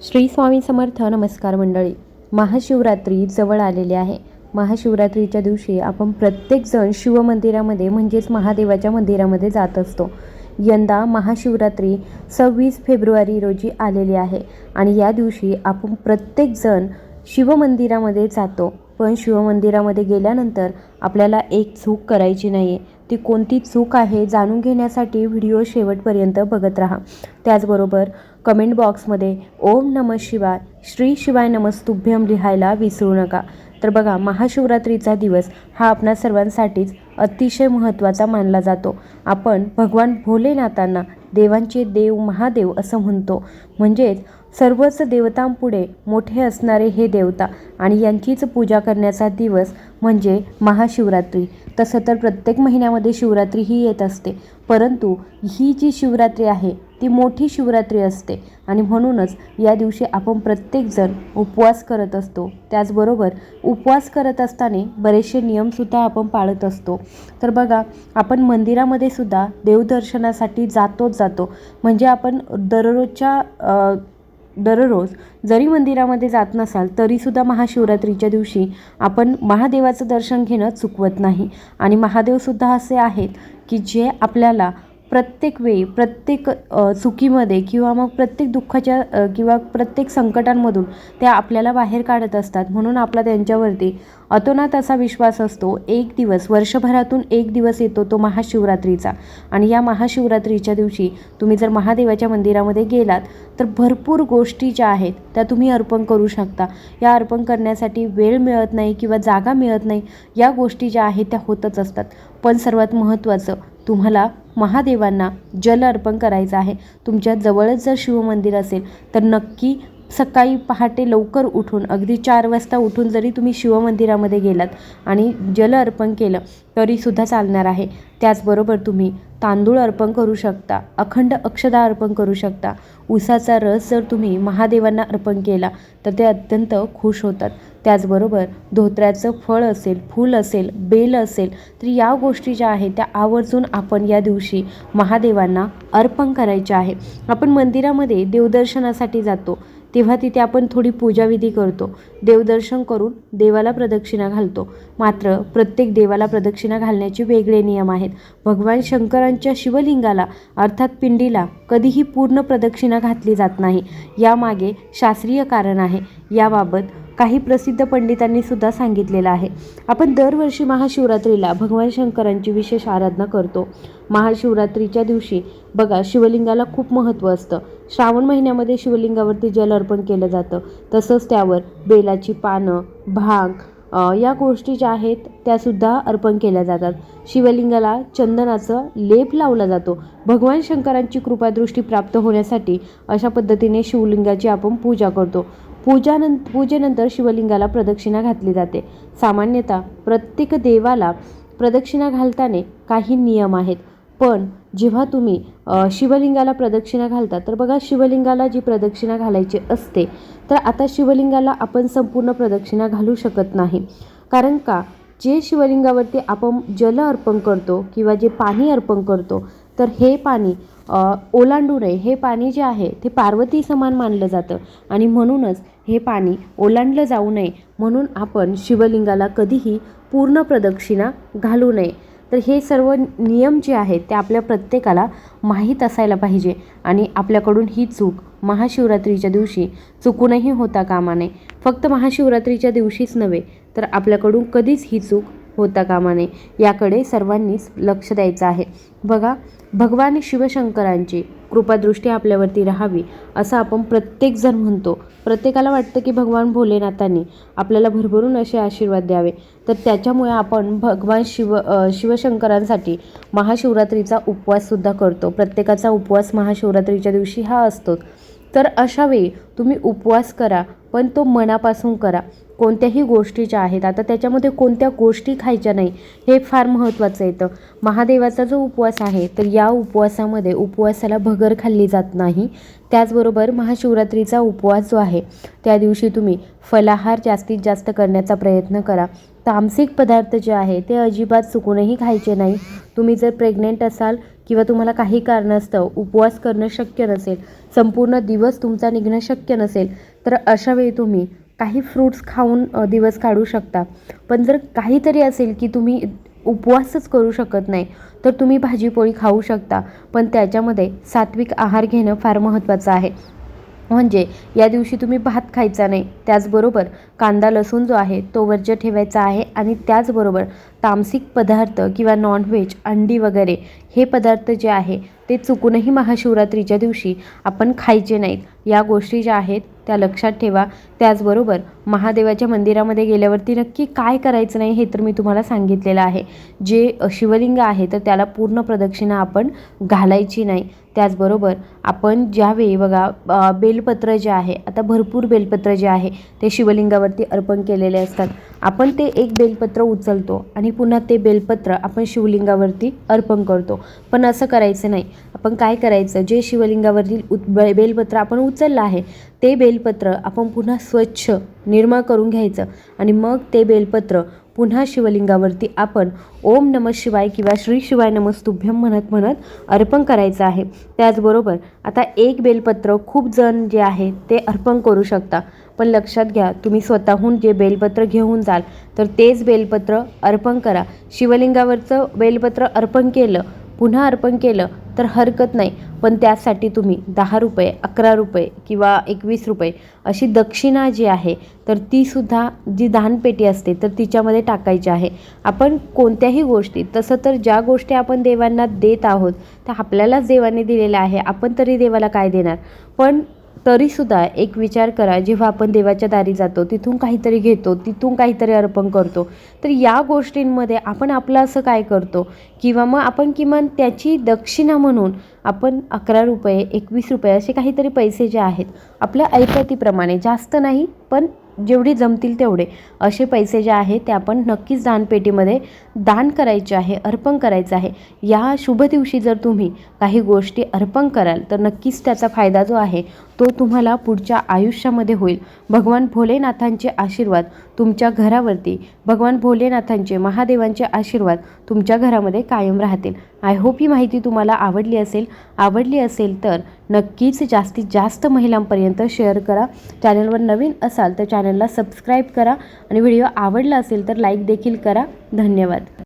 श्री स्वामी समर्थ नमस्कार मंडळी. महाशिवरात्री जवळ आलेली आहे. महाशिवरात्रीच्या दिवशी आपण प्रत्येकजण शिवमंदिरामध्ये म्हणजेच महादेवाच्या मंदिरामध्ये जात असतो. यंदा महाशिवरात्री सव्वीस फेब्रुवारी रोजी आलेली आहे आणि या दिवशी आपण प्रत्येकजण शिवमंदिरामध्ये जातो. पण शिवमंदिरामध्ये गेल्यानंतर आपल्याला एक चूक करायची नाही आहे ती कोणती चूक आहे जाणून घेण्यासाठी व्हिडिओ शेवटपर्यंत बघत राहा. त्याचबरोबर कमेंट बॉक्समध्ये ओम नम शिवाय श्री शिवाय नमस्तुभ्यम लिहायला विसरू नका. तर बघा महाशिवरात्रीचा दिवस हा आपणा सर्वांसाठीच अतिशय महत्त्वाचा मानला जातो. आपण भगवान भोलेनाथांना देवांचे देव महादेव असं म्हणतो. म्हणजेच सर्वच देवतांपुढे मोठे असणारे हे देवता आणि यांचीच पूजा करण्याचा दिवस म्हणजे महाशिवरात्री. तसं तर प्रत्येक महिन्यामध्ये शिवरात्री ही येत असते परंतु ही जी शिवरात्री आहे ती मोठी शिवरात्री असते आणि म्हणूनच या दिवशी आपण प्रत्येकजण उपवास करत असतो. त्याचबरोबर उपवास करत असताना बरेचसे नियमसुद्धा आपण पाळत असतो. तर बघा आपण मंदिरामध्ये सुद्धा देवदर्शनासाठी जातोच जातो. म्हणजे आपण दररोजच्या दररोज जरी मंदिरामध्ये जात नसाल तरीसुद्धा महाशिवरात्रीच्या दिवशी आपण महादेवाचं दर्शन घेणं चुकवत नाही. आणि महादेवसुद्धा असे आहेत की जे आपल्याला प्रत्येक वेळी प्रत्येक चुकीमध्ये किंवा मग प्रत्येक दुःखाच्या किंवा प्रत्येक संकटांमधून त्या आपल्याला बाहेर काढत असतात. म्हणून आपला त्यांच्यावरती अतोनात असा विश्वास असतो एक दिवस वर्षभरातून एक दिवस येतो तो महाशिवरात्रीचा. आणि या महाशिवरात्रीच्या दिवशी तुम्ही जर महादेवाच्या मंदिरामध्ये गेलात तर भरपूर गोष्टी ज्या आहेत त्या तुम्ही अर्पण करू शकता. या अर्पण करण्यासाठी वेळ मिळत नाही किंवा जागा मिळत नाही या गोष्टी ज्या आहेत त्या होतच असतात. पण सर्वात महत्त्वाचं तुम्हाला महादेवांना जल अर्पण करायचं आहे. तुमच्या जवळच जर शिवमंदिर असेल तर नक्की सकाळी पहाटे लवकर उठून अगदी चार वाजता उठून जरी तुम्ही शिवमंदिरामध्ये गेलात आणि जल अर्पण केलं तरीसुद्धा चालणार आहे. त्याचबरोबर तुम्ही तांदूळ अर्पण करू शकता अखंड अक्षदा अर्पण करू शकता. उसाचा रस जर तुम्ही महादेवांना अर्पण केला तर ते अत्यंत खुश होतात. त्याचबरोबर धोत्र्याचं फळ असेल फूल असेल बेल असेल तर या गोष्टी ज्या आहेत त्या आवर्जून आपण या दिवशी महादेवांना अर्पण करायच्या आहे आपण मंदिरामध्ये देवदर्शनासाठी जातो. तेव्हा तिथे आपण थोडी पूजाविधी करतो. देवदर्शन करून देवाला प्रदक्षिणा घालतो. मात्र प्रत्येक देवाला प्रदक्षिणा घालण्याचे वेगळे नियम आहेत. भगवान शंकरांच्या शिवलिंगाला अर्थात पिंडीला कधीही पूर्ण प्रदक्षिणा घातली जात नाही. यामागे शास्त्रीय कारण आहे. याबाबत काही प्रसिद्ध पंडितांनी सुद्धा सांगितलेलं आहे. आपण दरवर्षी महाशिवरात्रीला भगवान शंकरांची विशेष आराधना करतो. महाशिवरात्रीच्या दिवशी बघा शिवलिंगाला खूप महत्त्व असतं. श्रावण महिन्यामध्ये शिवलिंगावरती जल अर्पण केलं जातं. तसंच त्यावर बेलाची पानं भांग या गोष्टी ज्या आहेत त्यासुद्धा अर्पण केल्या जातात. शिवलिंगाला चंदनाचं लेप लावला जातो. भगवान शंकरांची कृपादृष्टी प्राप्त होण्यासाठी अशा पद्धतीने शिवलिंगाची आपण पूजा करतो. पूजानं पूजेनंतर शिवलिंगाला प्रदक्षिणा घातली जाते. सामान्यतः प्रत्येक देवाला प्रदक्षिणा घालताना काही नियम आहेत. पण जेव्हा तुम्ही शिवलिंगाला प्रदक्षिणा घालता तर बघा शिवलिंगाला जी प्रदक्षिणा घालायची असते तर आता शिवलिंगाला आपण संपूर्ण प्रदक्षिणा घालू शकत नाही. कारण का? जे शिवलिंगावरती आपण जल अर्पण करतो किंवा जे पाणी अर्पण करतो तर हे पाणी ओलांडू नये हे पाणी जे आहे ते पार्वती समान मानलं जातं. आणि म्हणूनच हे पाणी ओलांडलं जाऊ नये म्हणून आपण शिवलिंगाला कधीही पूर्ण प्रदक्षिणा घालू नये. तर हे सर्व नियम जे आहेत ते आपल्या प्रत्येकाला माहीत असायला पाहिजे. आणि आपल्याकडून ही चूक महाशिवरात्रीच्या दिवशी चुकूनही होता कामा नये. फक्त महाशिवरात्रीच्या दिवशीच नव्हे तर आपल्याकडून कधीच ही चूक होता कामा नये. याकडे सर्वांनीच लक्ष द्यायचं आहे. बघा भगवान शिवशंकरांची कृपादृष्टी आपल्यावरती राहावी असं आपण प्रत्येकजण म्हणतो. प्रत्येकाला वाटतं की भगवान भोलेनाथांनी आपल्याला भरभरून असे आशीर्वाद द्यावे. तर त्याच्यामुळे आपण भगवान शिव शिवशंकरांसाठी महाशिवरात्रीचा उपवाससुद्धा करतो. प्रत्येकाचा उपवास महाशिवरात्रीच्या दिवशी हा असतोच. तर अशावेळी तुम्ही उपवास करा पण तो मनापासून करा. कोणत्याही गोष्टीच्या आहेत आता त्याच्यामध्ये कोणत्या गोष्टी खायच्या नाही हे फार महत्त्वाचं येतं महादेवाचा जो उपवास आहे तर या उपवासामध्ये उपवासाला भगर खाल्ली जात नाही. त्याचबरोबर महाशिवरात्रीचा उपवास जो आहे त्या दिवशी तुम्ही फलाहार जास्तीत जास्त करण्याचा प्रयत्न करा. तामसिक पदार्थ जे आहे ते अजिबात चुकूनही खायचे नाही. तुम्ही जर प्रेग्नेंट असाल किंवा तुम्हाला काही कारणास्तव उपवास करणं शक्य नसेल संपूर्ण दिवस तुमचा निघणं शक्य नसेल तर अशा वेळी तुम्ही काही फ्रूट्स खाऊन दिवस काढू शकता. पण जर काहीतरी असेल की तुम्ही उपवासच करू शकत नाही तर तुम्ही भाजीपोळी खाऊ शकता. पण त्याच्यामध्ये सात्विक आहार घेणं फार महत्त्वाचं आहे. म्हणजे या दिवशी तुम्ही भात खायचा नाही त्याचबरोबर कांदा लसूण जो आहे तो वर्ज्य ठेवायचा आहे आणि त्याचबरोबर तामसिक पदार्थ किंवा नॉनव्हेज अंडी वगैरे हे पदार्थ जे आहे ते चुकूनही महाशिवरात्रीच्या दिवशी आपण खायचे नाहीत. या गोष्टी ज्या आहेत त्या लक्षात ठेवा. त्याचबरोबर महादेवाच्या मंदिरामध्ये गेल्यावरती नक्की काय करायचं नाही हे तर मी तुम्हाला सांगितलेलं आहे. जे शिवलिंग आहे तर त्याला पूर्ण प्रदक्षिणा आपण घालायची नाही. त्याचबरोबर आपण ज्यावेळी बघा बेलपत्र जे आहे आता भरपूर बेलपत्र जे आहे ते शिवलिंगावरती अर्पण केलेले असतात. आपण ते एक बेलपत्र उचलतो आणि पुन्हा ते बेलपत्र आपण शिवलिंगावरती अर्पण करतो. पण असं करायचं नाही. आपण काय करायचं? जे शिवलिंगावरील उत बेलपत्र आपण उचललं आहे ते बेलपत्र आपण पुन्हा स्वच्छ निर्मळ करून घ्यायचं आणि मग ते बेलपत्र पुन्हा शिवलिंगावरती आपण ओम नम शिवाय किंवा श्री शिवाय नमस्तुभ्यम म्हणत म्हणत अर्पण करायचं आहे. त्याचबरोबर आता एक बेलपत्र खूप जण जे आहे ते अर्पण करू शकता. पण लक्षात घ्या तुम्ही स्वतःहून जे बेलपत्र घेऊन जाल तर तेच बेलपत्र अर्पण करा. शिवलिंगावरचं बेलपत्र अर्पण केलं पुन्हा अर्पण केलं तर हरकत नाही. पण त्यासाठी तुम्ही दहा रुपये अकरा रुपये किंवा एकवीस रुपये अशी दक्षिणा जी आहे तर तीसुद्धा जी दानपेटी असते तर तिच्यामध्ये टाकायची आहे. आपण कोणत्याही गोष्टी तसं तर ज्या गोष्टी आपण देवांना देत आहोत त्या आपल्यालाच देवाने दिलेल्या आहे आपण तरी देवाला काय देणार? पण तरीसुद्धा एक विचार करा जेव्हा आपण देवाच्या दारी जातो तिथून काहीतरी घेतो तिथून काहीतरी अर्पण करतो तर या गोष्टींमध्ये आपण आपलं असं काय करतो? किंवा मग आपण किमान त्याची दक्षिणा म्हणून आपण अकरा रुपये एकवीस रुपये असे काहीतरी पैसे जे आहेत आपल्या ऐपतीप्रमाणे जास्त नाही पण जेवढे जमतील तेवढे. असे पैसे जे आहेत ते आपण नक्कीच दानपेटीमध्ये दान करायचे आहे अर्पण करायचं आहे. या शुभ दिवशी जर तुम्ही काही गोष्टी अर्पण कराल तर नक्कीच त्याचा फायदा जो आहे तो तुम्हाला पुढच्या आयुष्यामध्ये होईल. भगवान भोलेनाथांचे आशीर्वाद तुमच्या घरावरती भगवान भोलेनाथांचे महादेवांचे आशीर्वाद तुमच्या घरामध्ये कायम राहतील. आय होप ही माहिती तुम्हाला आवडली असेल. आवडली असेल तर नक्कीच जास्तीत जास्त महिलांपर्यंत शेअर करा. चॅनलवर नवीन असाल तर चॅनलला सबस्क्राईब करा. आणि व्हिडिओ आवडला असेल तर लाईक देखील करा. धन्यवाद.